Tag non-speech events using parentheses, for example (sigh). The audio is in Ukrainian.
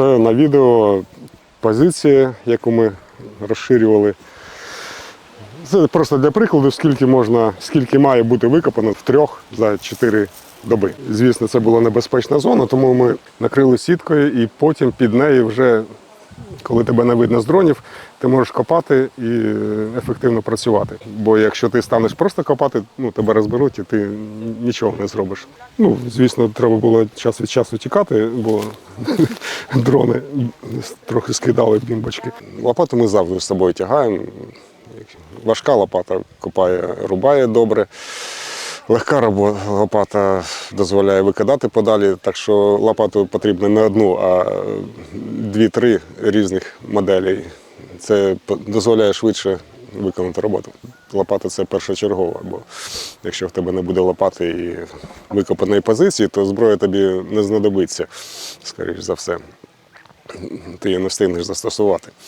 Це на відео позиція, яку ми розширювали. Це просто для прикладу, скільки можна, скільки має бути викопано в трьох за чотири доби. Звісно, це була небезпечна зона, тому ми накрили сіткою і потім під нею вже, коли тебе не видно з дронів, ти можеш копати і е, ефективно працювати. Бо якщо ти станеш просто копати, ну тебе розберуть і ти нічого не зробиш. Ну, звісно, треба було час від часу тікати, бо (laughs) дрони трохи скидали бімбочки. Лопату ми завжди з собою тягаємо. Важка лопата копає, рубає добре. Легка робо- лопата дозволяє викидати подалі, так що лопату потрібно не одну, а дві-три різних моделей. Це дозволяє швидше виконати роботу. Лопата це першочергова, бо якщо в тебе не буде лопати і викопаної позиції, то зброя тобі не знадобиться, скоріш за все. Ти її не встигнеш застосувати.